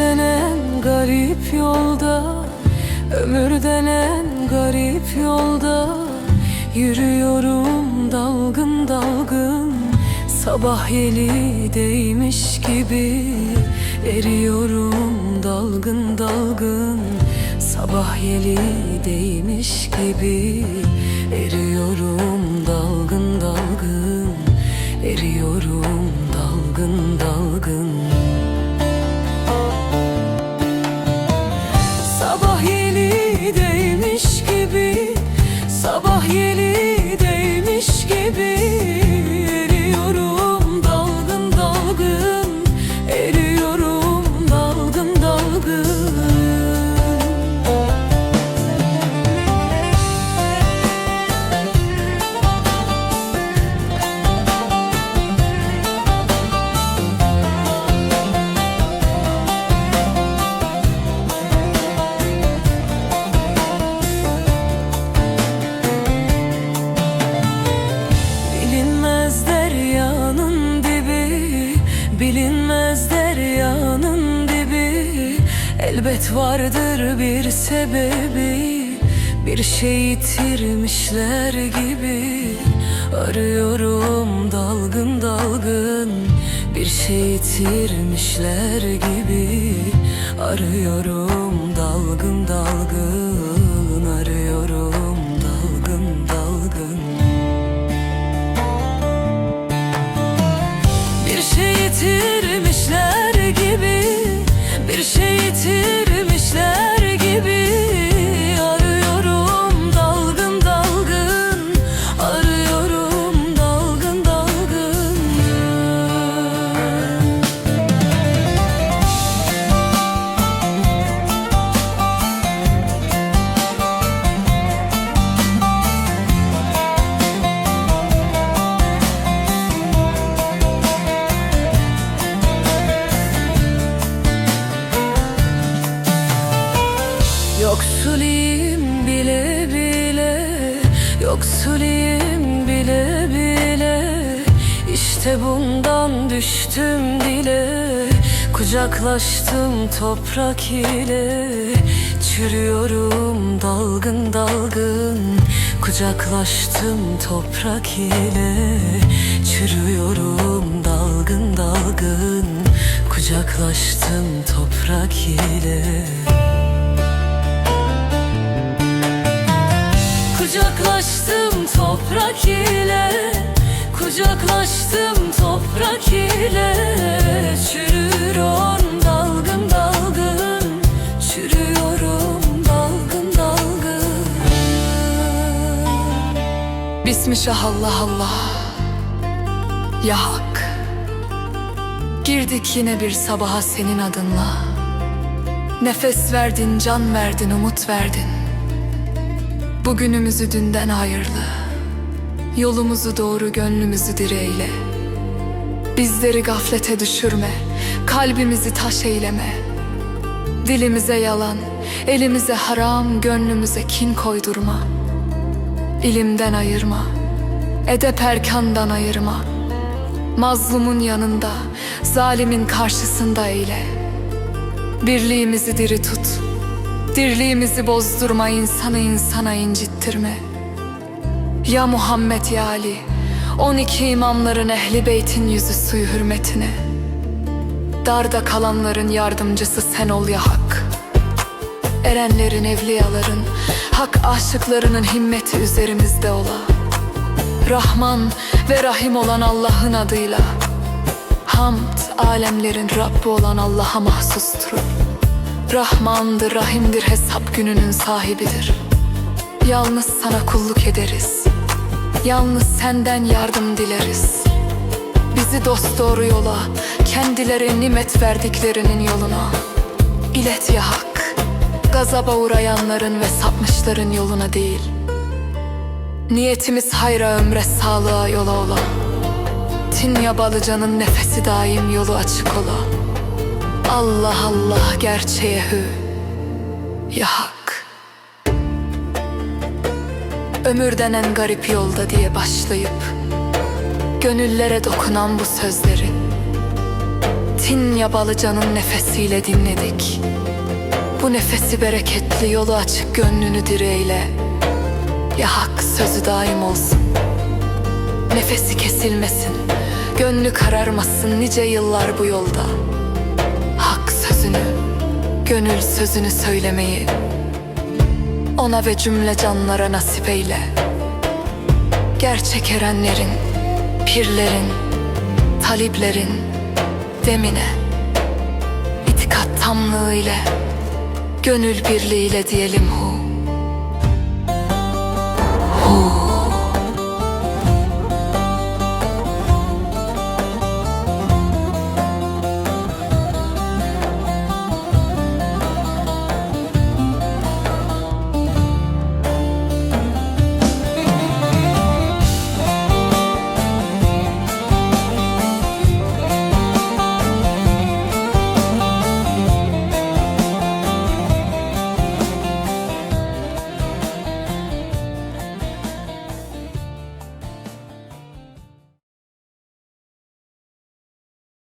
denen garip yolda Ömür denen garip yolda. Yürüyorum dalgın dalgın Sabah yeli değmiş gibi. Eriyorum dalgın dalgın Sabah yeli değmiş gibi. Eriyorum dalgın dalgın Eriyorum dalgın dalgın. Elbet vardır bir sebebi Bir şey yitirmişler gibi. Arıyorum dalgın dalgın Bir şey yitirmişler gibi. Arıyorum Yoksuluyum bile bile. İşte bundan düştüm dile. Kucaklaştım toprak ile. Çürüyorum dalgın dalgın. Kucaklaştım toprak ile. Çürüyorum dalgın dalgın. Kucaklaştım toprak ile Kucaklaştım toprak ile Kucaklaştım toprak ile. Çürüyorum dalgın dalgın Çürüyorum dalgın dalgın. Bismillah Allah Allah. Ya Hak. Girdik yine bir sabaha senin adınla. Nefes verdin, can verdin, umut verdin Bugünümüzü dünden hayırlı Yolumuzu doğru, gönlümüzü direyle Bizleri gaflete düşürme. Kalbimizi taş eyleme. Dilimize yalan, elimize haram, gönlümüze kin koydurma. İlimden ayırma, edep erkandan ayırma. Mazlumun yanında, zalimin karşısında eyle. Birliğimizi diri tut, dirliğimizi bozdurma, insanı insana incittirme. Ya Muhammed ya Ali, 12 imamların ehli beytin yüzü suyu hürmetine. Darda kalanların yardımcısı sen ol ya Hak. Erenlerin, evliyaların, hak aşıklarının himmeti üzerimizde ola. Rahman ve Rahim olan Allah'ın adıyla. Hamd, alemlerin Rabbi olan Allah'a mahsustur. Rahmandır, Rahimdir, hesap gününün sahibidir. Yalnız sana kulluk ederiz. Yalnız senden yardım dileriz. Bizi dost doğru yola, kendileri nimet verdiklerinin yoluna. İlet ya Hak. Gazaba uğrayanların ve sapmışların yoluna değil Niyetimiz hayra ömre sağlığa yola ola Tinya balıcanın nefesi daim yolu açık ola Allah Allah gerçeğe hü. Ya Hak. Ömür denen garip yolda diye başlayıp Gönüllere dokunan bu sözleri Tinya balıcanın nefesiyle dinledik. Bu nefesi bereketli yolu açık gönlünü direyle Ya hak sözü daim olsun. Nefesi kesilmesin Gönlü kararmasın nice yıllar bu yolda sözünü Gönül sözünü söylemeyi Ona ve cümle canlara nasip eyle. Gerçek erenlerin Pirlerin Taliplerin Demine İtikat tamlığı ile Gönül birliğiyle diyelim hu